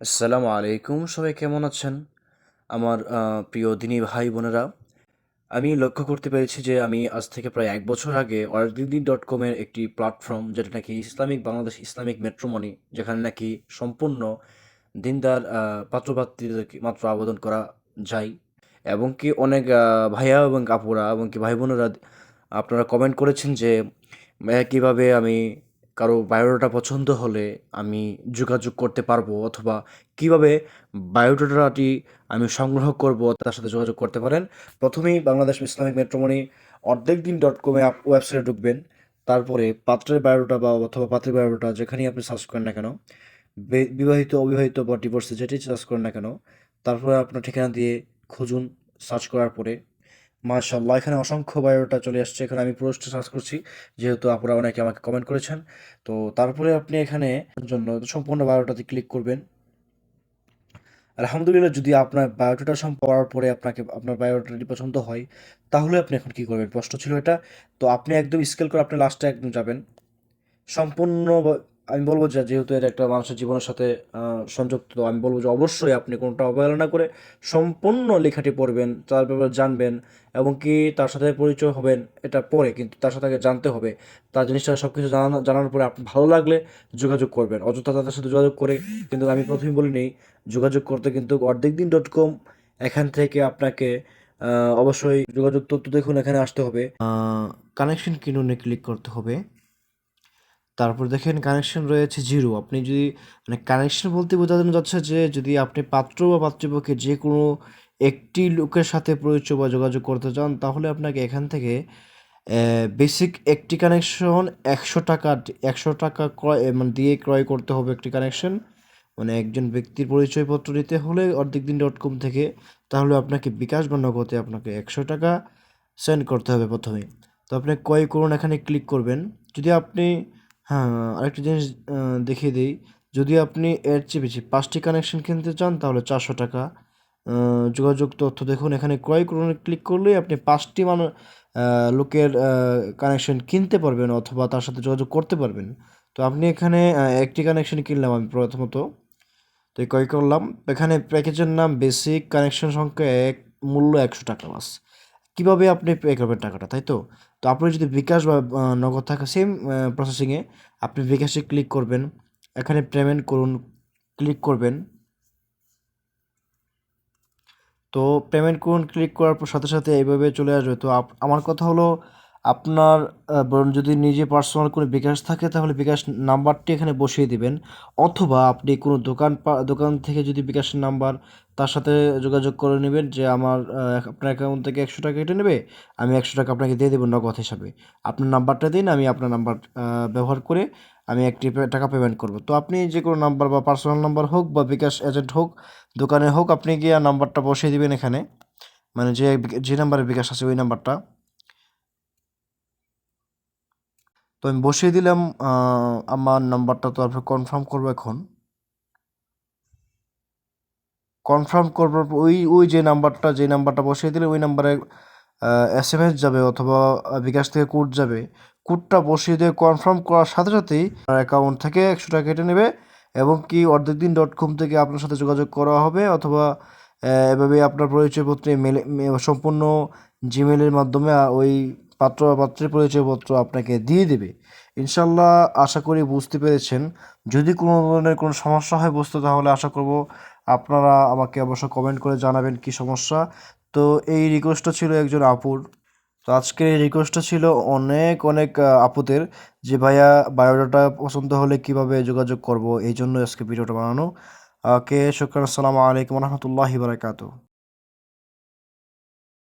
আসসালামু আলাইকুম, সবাই কেমন আছেন? আমার প্রিয় দিনী ভাই বোনেরা, আমি লক্ষ্য করতে পেরেছি যে আমি আজ থেকে প্রায় এক বছর আগে অর্দিদি ডট কমের একটি প্ল্যাটফর্ম, যেটা নাকি ইসলামিক বাংলাদেশ ইসলামিক মেট্রোমনি, যেখানে নাকি সম্পূর্ণ দিনদার পাত্রপাত্রীদেরকে মাত্র আবেদন করা যায়। এবং কি অনেক ভাইয়া এবং আপুরা এবং কি ভাই বোনেরা আপনারা কমেন্ট করেছেন যে কীভাবে আমি কারও বায়োডাটা পছন্দ হলে আমি যোগাযোগ করতে পারব অথবা কীভাবে বায়োডাটাটি আমি সংগ্রহ করব তার সাথে যোগাযোগ করতে পারেন। প্রথমেই বাংলাদেশ ইসলামিক মেট্রোমনি অর্ধেক দিন ডট কমে ওয়েবসাইটে ঢুকবেন। তারপরে পাত্রের বায়োডাটা বা অথবা পাত্রের বায়োডাটা যেখানেই আপনি সার্চ করেন না কেন বিবাহিত, অবিবাহিত বা ডিভোর্সে যেটি সার্চ করেন না কেন, তারপরে আপনার ঠিকানা দিয়ে খুঁজুন। সার্চ করার পরে মাশাল্লাহ এখানে অসংখ্য বায়োটা চলে আসছে। এখানে আমি পুরোটা সার্চ করছি, যেহেতু আপনারা অনেকে আমাকে কমেন্ট করেছেন। তো তারপরে আপনি এখানে জন্য সম্পূর্ণ বায়োডাটাতে ক্লিক করবেন। আলহামদুলিল্লাহ, যদি আপনার বায়োডাটা সম পরে আপনাকে, আপনার বায়োডাটাটি পছন্দ হয়, তাহলে আপনি এখন কি করবেন? প্রশ্ন ছিল এটা। তো আপনি একদম স্কেল করে আপনি লাস্টে একদম যাবেন। সম্পূর্ণ আমি বলব যে যেহেতু এটা একটা মানুষের জীবনের সাথে সংযুক্ত আমি বলব যে অবশ্যই আপনি কোনটা অবহেলনা করে সম্পূর্ণ লেখাটি পড়বেন, তার ব্যাপারে জানবেন এবং কি তার সাথে পরিচয় হবেন এটা পরে, কিন্তু তার সাথে আগে জানতে হবে। তার জিনিসটা সব কিছু জানানো, জানানোর পরে আপনি ভালো লাগলে যোগাযোগ করবেন। অযথা তাদের সাথে যোগাযোগ করে কিন্তু আমি প্রথমে বলিনি যোগাযোগ করতে কিন্তু অর্ধেক দিন ডট কম এখান থেকে আপনাকে অবশ্যই যোগাযোগ তথ্য দেখুন, এখানে আসতে হবে। কানেকশন কিনুনে ক্লিক করতে হবে। তারপর দেখেন কানেকশন রয়েছে জিরো আপনি যদি মানে কানেকশন বলতে বোঝানো যাচ্ছে যে, যদি আপনি পাত্র বা পাত্রপক্ষে যে কোনো একটি লোকের সাথে পরিচয় বা যোগাযোগ করতে চান, তাহলে আপনাকে এখান থেকে বেসিক একটি কানেকশন একশো টাকা একশো টাকা ক্রয় মানে দিয়ে ক্রয় করতে হবে একটি কানেকশন মানে একজন ব্যক্তির পরিচয়পত্র নিতে হলে অর্ধেক দিন ডট কম থেকে, তাহলে আপনাকে বিকাশ বা নগদে আপনাকে একশো টাকা সেন্ড করতে হবে প্রথমে। তো আপনি ক্রয় করুন, এখানে ক্লিক করবেন। যদি আপনি হ্যাঁ আরেকটা জিনিস দেখিয়ে দিই। যদি আপনি এর চেয়ে বেশি পাঁচটি কানেকশন কিনতে চান, তাহলে চারশো টাকা। যোগাযোগ তথ্য দেখুন, এখানে ক্রয় করুন ক্লিক করলেই আপনি পাঁচটি মানুষ লোকের কানেকশন কিনতে পারবেন অথবা তার সাথে যোগাযোগ করতে পারবেন। তো আপনি এখানে একটি কানেকশন কিনলাম আমি প্রথমত। তো ক্রয় করলাম। এখানে প্যাকেজের নাম বেসিক কানেকশন সংখ্যা এক, মূল্য একশো টাকা বাস। কীভাবে আপনি পে করবেন টাকাটা, তাই তো? তো আপনি যদি বিকাশ বা নগদ থাকা সেম প্রসেসিংয়ে আপনি বিকাশে ক্লিক করবেন, এখানে পেমেন্ট করুন ক্লিক করবেন। তো পেমেন্ট করুন ক্লিক করার পর সাথে সাথে এইভাবে চলে আসবে। তো আমার কথা হলো আপনার বরং যদি নিজে পার্সোনাল কোনো বিকাশ থাকে, তাহলে বিকাশ নাম্বারটি এখানে বসিয়ে দিবেন। অথবা আপনি কোনো দোকান দোকান থেকে যদি বিকাশের নাম্বার তার সাথে যোগাযোগ করে নেবেন যে আমার আপনার অ্যাকাউন্ট থেকে একশো টাকা কেটে নেবে, আমি একশো টাকা আপনাকে দিয়ে দেবো নগদ হিসাবে। আপনার নাম্বারটা দিন, আমি আপনার নাম্বার ব্যবহার করে আমি একটি টাকা পেমেন্ট করব। তো আপনি যে কোনো নাম্বার বা পার্সোনাল নাম্বার হোক বা বিকাশ এজেন্ট হোক, দোকানে হোক, আপনি গিয়ে নাম্বারটা বসিয়ে দিবেন এখানে। মানে যে যে নাম্বারে বিকাশ আছে, ওই নাম্বারটা তো আমি বসিয়ে দিলাম আমার নাম্বারটা তারপর কনফার্ম করব এখন। কনফার্ম করবার ওই ওই যে নাম্বারটা যে নাম্বারটা বসিয়ে দিলে ওই নাম্বারে এস এম এস যাবে অথবা বিকাশ থেকে কোড যাবে। কোডটা বসিয়ে দিয়ে কনফার্ম করার সাথে সাথেই অ্যাকাউন্ট থেকে একশো টাকা কেটে নেবে এবং কি অর্ধেক দিন ডট কম থেকে আপনার সাথে যোগাযোগ করা হবে অথবা এভাবে আপনার পরিচয়পত্রে মেলে সম্পূর্ণ জিমেলের মাধ্যমে ওই পাত্র বা পাত্রের পরিচয়পত্র আপনাকে দিয়ে দেবে। ইনশাল্লাহ আশা করি বুঝতে পেরেছেন। যদি কোনো ধরনের কোনো সমস্যা হয় বুঝতে তাহলে আশা করব আপনারা আমাকে অবশ্য কমেন্ট করে জানাবেন কি সমস্যা। তো এই রিকোয়েস্টটা ছিল একজন আপুর। তো আজকের এই রিকোয়েস্টটা ছিল অনেক অনেক আপুদের যে, ভাইয়া বায়োডাটা পছন্দ হলে কীভাবে যোগাযোগ করব? এই জন্য আজকে ভিডিওটা বানানো। ওকে, শুক্রান, আসসালামু আলাইকুম রহমতুল্লাহি বারাকাতু